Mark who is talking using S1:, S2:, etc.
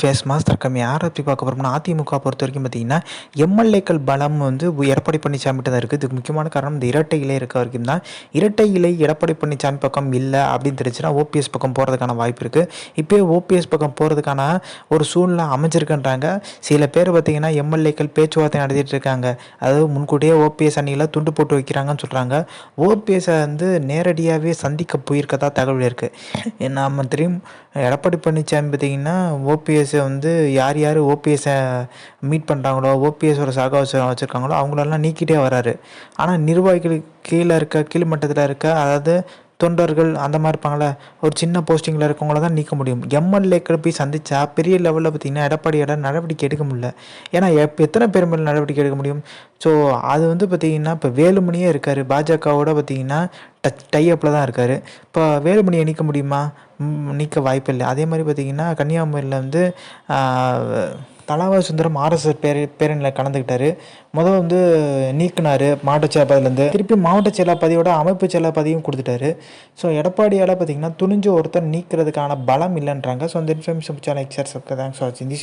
S1: Face mass தர்க்கம் யாரை பற்றி பார்க்க போகிறோம்னா அதிமுக பொறுத்த வரைக்கும் பார்த்தீங்கன்னா எம்எல்ஏக்கள் பலம் வந்து எடப்பாடி பழனிசாமிகிட்ட தான் இருக்குது. இதுக்கு முக்கியமான காரணம் இந்த இரட்டை இலை இருக்க வரைக்கும் தான். இரட்டை இலை எடப்பாடி பழனிசாமி பக்கம் இல்லை அப்படின்னு தெரிஞ்சுன்னா ஓபிஎஸ் பக்கம் போகிறதுக்கான வாய்ப்பு இருக்குது இப்போயே ஓபிஎஸ் பக்கம் போகிறதுக்கான ஒரு சூழ்நிலை அமைஞ்சிருக்குன்றாங்க. சில பேர் பார்த்தீங்கன்னா எம்எல்ஏக்கள் பேச்சுவார்த்தை நடத்திட்டு இருக்காங்க. அதாவது முன்கூட்டியே ஓபிஎஸ் அணியில் துண்டு போட்டு வைக்கிறாங்கன்னு சொல்கிறாங்க ஓபிஎஸ்ஸை வந்து நேரடியாகவே சந்திக்க போயிருக்கதா தகவல் இருக்குது நாம தெரியும் எடப்பாடி பழனிசாமி பார்த்தீங்கன்னா ஓபிஎஸ் ஓபிஎஸ்ஸை வந்து யார் யார் ஓபிஎஸ்ஸை மீட் பண்ணுறாங்களோ ஓபிஎஸோட சகவாசம் வச்சுருக்காங்களோ அவங்களெல்லாம் நீக்கிட்டே வராரு. ஆனால் நிர்வாகிகளுக்கு கீழே இருக்க கீழ்மட்டத்தில் இருக்க அதாவது தொண்டர்கள் அந்த மாதிரி இருப்பாங்களே ஒரு சின்ன போஸ்டிங்கில் இருக்கவங்கள தான் நீக்க முடியும். எம்எல்ஏக்களை போய் சந்தித்தா பெரிய லெவலில் பார்த்தீங்கன்னா எடப்பாடியோட நடவடிக்கை எடுக்க முடியல. ஏன்னா எப் எத்தனை பேர் மேலே நடவடிக்கை எடுக்க முடியும்? ஸோ அது வந்து பார்த்தீங்கன்னா இப்போ வேலுமணியே இருக்கார் பாஜகவோட பார்த்திங்கன்னா டச் டைஅப்பில் தான் இருக்கார். இப்போ வேலுமணியை நீக்க முடியுமா? நீக்க வாய்ப்பு இல்லை அதே மாதிரி பார்த்தீங்கன்னா கன்னியாகுமரியில் வந்து தலாவா சுந்தரம் ஆர்எஸ்எஸ் பேர பேரணியில் கலந்துக்கிட்டாரு முதல் வந்து நீக்கினார் மாவட்ட செயலாளர்லேருந்து திருப்பி மாவட்ட செயலாபதியோட அமைப்பு செயலாபதியும் கொடுத்துட்டாரு. ஸோ எடப்பாடியால் பார்த்தீங்கன்னா துணிஞ்ச ஒருத்தர் நீக்கிறதுக்கான பலம் இல்லைன்றாங்க. ஸோ அந்த இன்ஃபர்மேஷன் சேனல் தேங்க்ஸ் ஃபார் வாட்சிங். தி